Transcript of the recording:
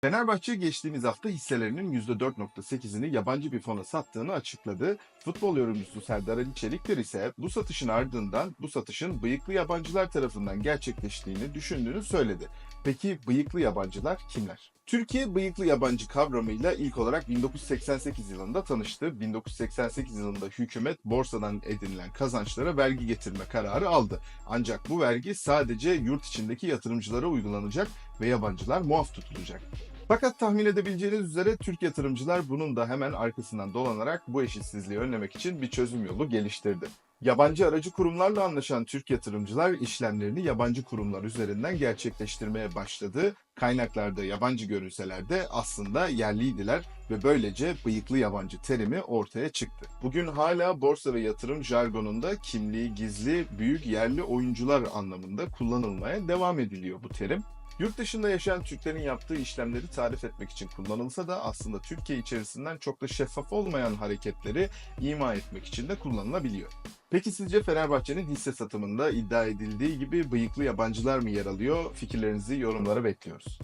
Fenerbahçe geçtiğimiz hafta hisselerinin %4.8'ini yabancı bir fona sattığını açıkladı. Futbol yorumcusu Serdar Ali Çelikler ise bu satışın ardından bu satışın bıyıklı yabancılar tarafından gerçekleştiğini düşündüğünü söyledi. Peki bıyıklı yabancılar kimler? Türkiye bıyıklı yabancı kavramıyla ilk olarak 1988 yılında tanıştı. 1988 yılında hükümet borsadan edinilen kazançlara vergi getirme kararı aldı. Ancak bu vergi sadece yurt içindeki yatırımcılara uygulanacak ve yabancılar muaf tutulacak. Fakat tahmin edebileceğiniz üzere Türk yatırımcılar bunun da hemen arkasından dolanarak bu eşitsizliği önlemek için bir çözüm yolu geliştirdi. Yabancı aracı kurumlarla anlaşan Türk yatırımcılar işlemlerini yabancı kurumlar üzerinden gerçekleştirmeye başladı. Kaynaklarda yabancı görünseler de aslında yerliydiler ve böylece bıyıklı yabancı terimi ortaya çıktı. Bugün hala borsa ve yatırım jargonunda kimliği gizli büyük yerli oyuncular anlamında kullanılmaya devam ediliyor bu terim. Yurt dışında yaşayan Türklerin yaptığı işlemleri tarif etmek için kullanılsa da aslında Türkiye içerisinden çok da şeffaf olmayan hareketleri ima etmek için de kullanılabiliyor. Peki sizce Fenerbahçe'nin hisse satımında iddia edildiği gibi bıyıklı yabancılar mı yer alıyor? Fikirlerinizi yorumlara bekliyoruz.